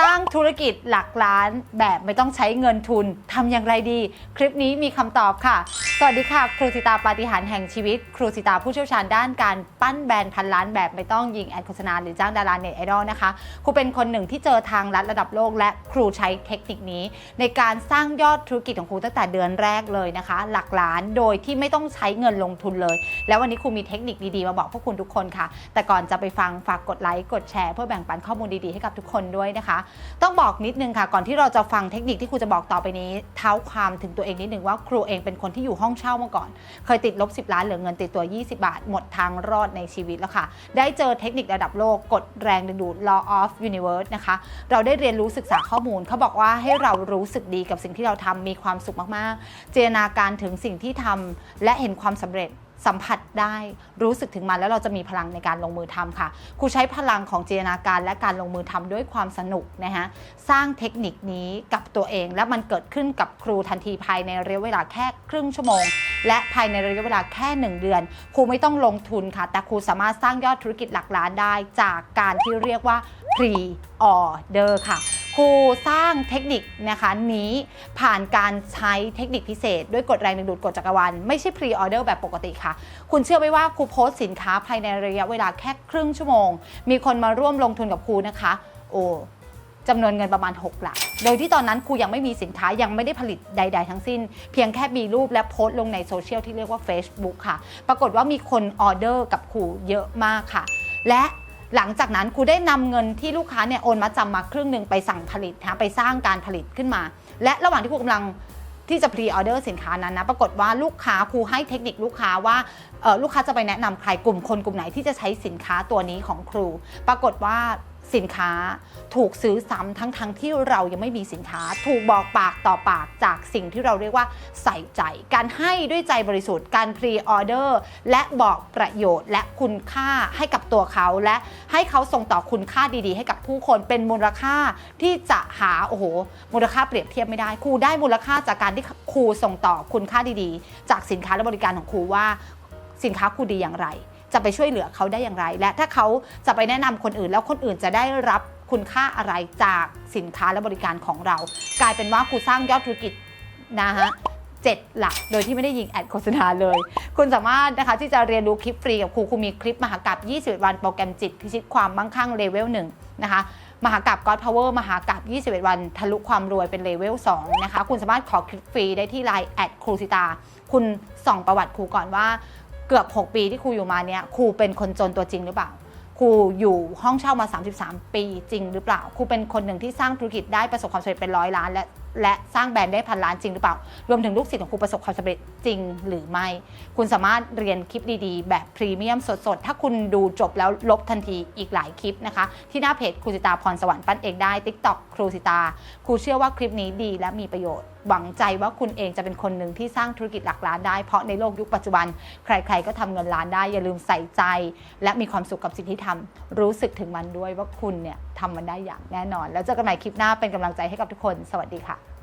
สร้างธุรกิจหลักล้านแบบไม่ต้องใช้เงินทุนทำอย่างไรดี คลิปนี้มีคำตอบค่ะ สวัสดีค่ะ ครูสิตาปาฏิหาริย์แห่งชีวิต ครูสิตาผู้เชี่ยวชาญด้านการปั้นแบรนด์พันล้านแบบไม่ต้องยิงแอดโฆษณาหรือจ้างดาราเน็ตไอดอลนะคะ ครูเป็นคนหนึ่งที่เจอทางลัดระดับโลก และครูใช้เทคนิคนี้ ในการสร้างยอดธุรกิจของครูตั้งแต่เดือนแรกเลยนะคะ หลักล้านโดยที่ไม่ต้องใช้เงินลงทุนเลย แล้ววันนี้ครูมีเทคนิคดีๆมาบอกพวกคุณทุกคนค่ะ แต่ก่อนจะไปฟังฝากกดไลค์กดแชร์เพื่อแบ่งปันข้อมูลดีๆให้กับทุกคนด้วยนะคะต้องบอกนิดนึงค่ะ ก่อนที่เราจะฟังเทคนิคที่ครูจะบอกต่อไปนี้ เท้าความถึงตัวเองนิดนึงว่าครูเองเป็นคนที่อยู่ห้องเช่ามาก่อน เคยติดลบ 10 ล้านเหลือเงินติดตัว 20 บาท หมดทางรอดในชีวิตแล้วค่ะ ได้เจอเทคนิคระดับโลกกฎแรงดึงดูด law of universe นะคะ เราได้เรียนรู้ศึกษาข้อมูล เขาบอกว่าให้เรารู้สึกดีกับสิ่งที่เราทำมีความสุขมากๆ เจนาการถึงสิ่งที่ทำและเห็นความสำเร็จ สัมผัสได้รู้สึกถึงมันแล้วเราจะมีพลังในการลงมือทำค่ะครูใช้พลังของจินตนาการและการลงมือทำด้วยความสนุกนะฮะสร้างเทคนิคนี้กับตัวเอง และมันเกิดขึ้นกับครูทันทีภายในระยะเวลาแค่ครึ่งชั่วโมง และภายในระยะเวลาแค่ 1 เดือน ครูไม่ต้องลงทุนค่ะ แต่ครูสามารถสร้างยอดธุรกิจหลักล้านได้ จากการที่เรียกว่า pre order ค่ะ ครูสร้างเทคนิคนะคะนี้ผ่านการใช้เทคนิคพิเศษ ด้วยกฎแรงดึงดูดกฎจักรวาลไม่ใช่ pre order แบบปกติค่ะ คุณเชื่อไหมว่าครูโพสต์สินค้าภายในระยะเวลาแค่ครึ่งชั่วโมง มีคนมาร่วมลงทุนกับครูนะคะ โอ้จำนวนเงินประมาณ 6 หลัก โดยที่ตอนนั้นครูยังไม่มีสินค้ายังไม่ได้ผลิตใด ๆ ทั้งสิ้น เพียงแค่มีรูปและโพสต์ลงในโซเชียลที่เรียกว่า Facebook ค่ะ ปรากฏว่ามีคนออเดอร์กับครูเยอะมากค่ะ และ หลังจากนั้นครูได้นำเงินที่ลูกค้าเนี่ยโอนมาจำมาครึ่งหนึ่งไปสั่งผลิตนะไปสร้างการผลิตขึ้นมา และระหว่างที่ครูกำลังที่จะพรีออเดอร์สินค้านั้นนะปรากฏว่าลูกค้าครูให้เทคนิคลูกค้าว่าลูกค้าจะไปแนะนำใครกลุ่มคนกลุ่มไหนที่จะใช้สินค้าตัวนี้ของครู ปรากฏว่า สินค้า ถูกซื้อซ้ำทั้งทั้งที่เรายังไม่มีสินค้า ถูกบอกปากต่อปากจากสิ่งที่เราเรียกว่าใส่ใจ การให้ด้วยใจบริสุทธิ์การพรีออเดอร์และบอกประโยชน์ และคุณค่าให้กับตัวเขา และให้เขาส่งต่อคุณค่าดีๆ ให้กับผู้คนเป็นมูลค่าที่จะหาโอ้โหมูลค่าเปรียบเทียบไม่ได้ครูได้มูลค่าจากการที่ครูส่งต่อคุณค่าดีๆ จากสินค้าและบริการของครูว่าสินค้าครูดีอย่างไร จะไปช่วยเหลือเขาได้อย่างไร และถ้าเขาจะไปแนะนำคนอื่น แล้วคนอื่นจะได้รับคุณค่าอะไรจากสินค้าและบริการของเรา กลายเป็นว่าครูสร้างยอดธุรกิจนะฮะเจ็ดหลัก โดยที่ไม่ได้ยิงแอดโฆษณาเลย คุณสามารถนะคะที่จะเรียนรู้คลิปฟรีกับครูครูมีคลิปมหากราบ21 วันโปรแกรมจิต พิชิตความมั่งคั่งเลเวลหนึ่งนะคะมหากราบ God Power มหากราบ21 วันทะลุความรวยเป็นเลเวล2นะคะ คุณสามารถขอคลิปฟรีได้ที่ Line แอดครูสิตา คุณส่องประวัติครูก่อนว่า เกือบ 6 ปีที่ครูอยู่มาเนี่ยครูเป็นคนจนตัวจริงหรือเปล่า ครูอยู่ห้องเช่ามา 33 ปีจริงหรือเปล่า ครูเป็นคนหนึ่งที่สร้างธุรกิจได้ประสบความสำเร็จเป็นร้อยล้าน และและสร้างแบรนด์ได้พันล้านจริงหรือเปล่า รวมถึงลูกศิษย์ของครูประสบความสำเร็จจริงหรือไม่ คุณสามารถเรียนคลิปดีๆ แบบพรีเมียมสดๆ ถ้าคุณดูจบแล้วลบทันทีอีกหลายคลิปนะคะ ที่หน้าเพจครูสิตาพรสวรรค์ปั้นเองได้ TikTok ครูสิตา ครูเชื่อว่าคลิปนี้ดีและมีประโยชน์ หวังใจว่าคุณเองจะเป็นคนหนึ่งที่สร้างธุรกิจหลักล้านได้ เพราะในโลกยุคปัจจุบัน ใคร ๆ ก็ทำเงินล้านได้ อย่าลืมใส่ใจ และมีความสุขกับสิ่งที่ทำรู้สึกถึงมันด้วยว่าคุณเนี่ยทำมันได้อย่างแน่นอน แล้วเจอกันใหม่คลิปหน้าเป็นกำลังใจให้กับทุกคน สวัสดีค่ะ